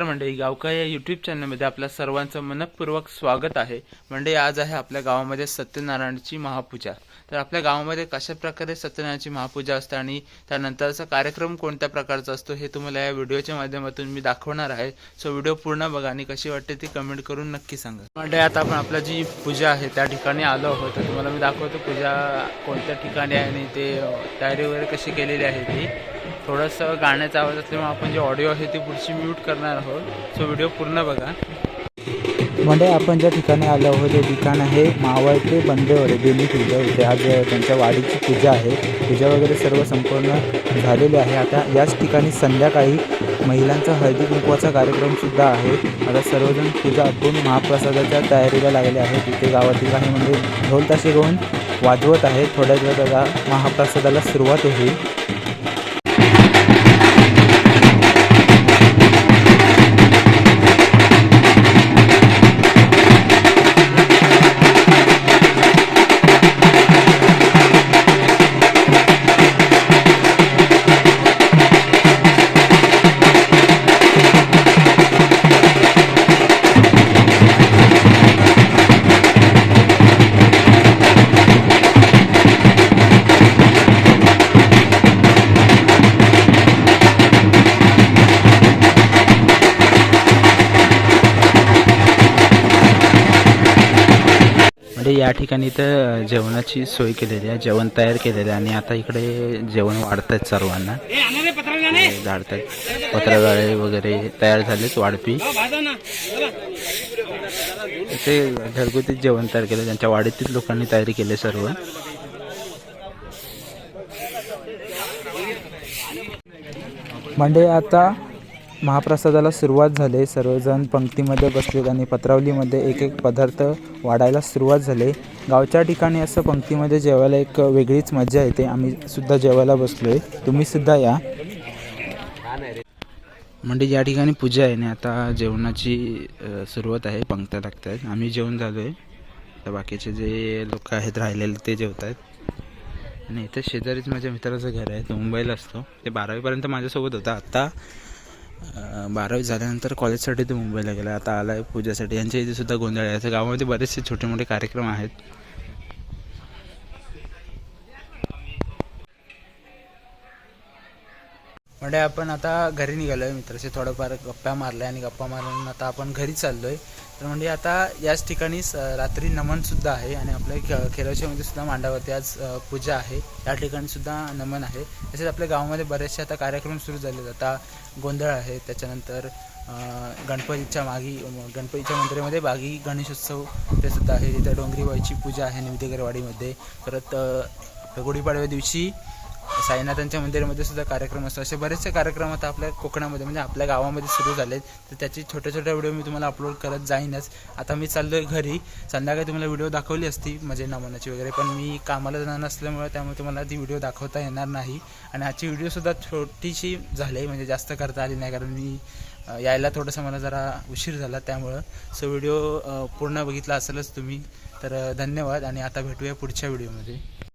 मंडळी गावका या यूट्यूब चॅनलमध्ये आपल्या सर्वांचं मनपूर्वक स्वागत आहे. मंडळी आज आहे आपल्या गावामध्ये सत्यनारायणची महापूजा. तर आपल्या गावामध्ये कशा प्रकारे सत्यनारायणची महापूजा असते आणि त्यानंतरचा कार्यक्रम कोणत्या प्रकारचा असतो हे तुम्हाला या व्हिडिओच्या माध्यमातून मी दाखवणार आहे. सो व्हिडिओ पूर्ण बघा आणि कशी वाटते ती कमेंट करून नक्की सांगा. मंडळी आता आपण आपला जी पूजा आहे त्या ठिकाणी आलो आहोत. तर तुम्हाला मी दाखवतो पूजा कोणत्या ठिकाणी आहे आणि ते तयारी वगैरे कशी केलेली आहे ती. थोडंसं गाण्याचा आवाज असल्यामुळे आपण जे ऑडिओ आहे ती पुढची म्यूट करणार आहोत. सो व्हिडिओ पूर्ण बघा. म्हणजे आपण ज्या ठिकाणी आलो आहोत ते ठिकाण आहे मावळते बंदेवर बेली पूजा होते आज त्यांच्या वाडीची पूजा आहे. पूजा वगैरे सर्व संपूर्ण झालेली आहे. आता याच ठिकाणी संध्याकाळी महिलांचा हळदी कुंकवाचा कार्यक्रमसुद्धा आहे. आता सर्वजण पूजा आटून महाप्रसादाच्या तयारीला लागले आहेत. तिथे गावातील काही म्हणजे ढोल ताशे घेऊन वाजवत आहेत. थोड्याच वेळ आता महाप्रसादाला सुरुवात होईल. या ठिकाणी तर जेवणाची सोय केलेली आहे जेवण तयार केलेलं आहे. आणि आता इकडे जेवण वाढत आहेत सर्वांना. झाडत आहेत पत्रगाळे वगैरे तयार झालेत वाढपी. ते घरगुती जेवण तयार केलं त्यांच्या वाडीतील लोकांनी तयारी केली सर्व. म्हणजे आता महाप्रसादाला सुरुवात झाली. सर्वजण पंक्तीमध्ये बसलेत आणि पत्रावलीमध्ये एक एक पदार्थ वाढायला सुरुवात झाले. गावच्या ठिकाणी असं पंक्तीमध्ये जेवायला एक वेगळीच मजा येते. आम्ही सुद्धा जेवायला बसलोय. तुम्ही सुद्धा या. म्हणजे या ठिकाणी पूजा आहे ना आता जेवणाची सुरुवात आहे. पंक्त्या लागत आहेत आम्ही जेवण झालो आहे तर बाकीचे जे लोक आहेत राहिलेले ते जेवत आहेत आणि इथे शेजारीच माझ्या मित्राचं घर आहे. तो मुंबईला असतो. ते बारावीपर्यंत माझ्यासोबत होता. आत्ता बारावी झाल्यानंतर कॉलेजसाठी तो मुंबईला गेला. आता आला आहे पूजेसाठी. यांच्या इथे सुद्धा गोंधळ आहे. असं गावामध्ये बरेचसे छोटे मोठे कार्यक्रम आहेत. म्हणजे आपण आता घरी निघालो आहे मित्राचे थोडंफार गप्पा मारल्या आणि गप्पा मारून आता आपण घरी चाललो आहे तर म्हणजे आता याच ठिकाणी स- रात्री नमनसुद्धा आहे आणि आपल्या खे खेळाच्यामध्ये सुद्धा मांडावरती आज पूजा आहे. या ठिकाणी सुद्धा नमन आहे. तसेच आपल्या गावामध्ये बरेचसे आता कार्यक्रम सुरू झाले आहेत. आता गोंधळ आहे त्याच्यानंतर गणपतीच्या मागी गणपतीच्या मंदिरामध्ये बागी गणेशोत्सव ते सुद्धा आहे. तिथे डोंगरीबाईची पूजा आहे निविदेकरवाडीमध्ये. परत गुढीपाडव्या दिवशी साईनाथांच्या मंदिरामध्ये सुद्धा कार्यक्रम असतो. असे बरेचसे कार्यक्रम आता आपल्या कोकणामध्ये म्हणजे आपल्या गावामध्ये सुरू झाले आहेत तर त्याची छोट्या छोट्या व्हिडिओ मी तुम्हाला अपलोड करत जाईनच. आता मी चाललो आहे घरी. संध्याकाळी तुम्हाला व्हिडिओ दाखवली असती म्हणजे नमनाची वगैरे पण मी कामाला जाणार नसल्यामुळे त्यामुळे तुम्हाला ती व्हिडिओ दाखवता येणार नाही. आणि आजची व्हिडिओसुद्धा छोटीशी झाली आहे म्हणजे जास्त करता आली नाही कारण मी यायला थोडंसं मला जरा उशीर झाला त्यामुळं. सो व्हिडिओ पूर्ण बघितला असेलच तुम्ही. तर धन्यवाद आणि आता भेटूया पुढच्या व्हिडिओमध्ये.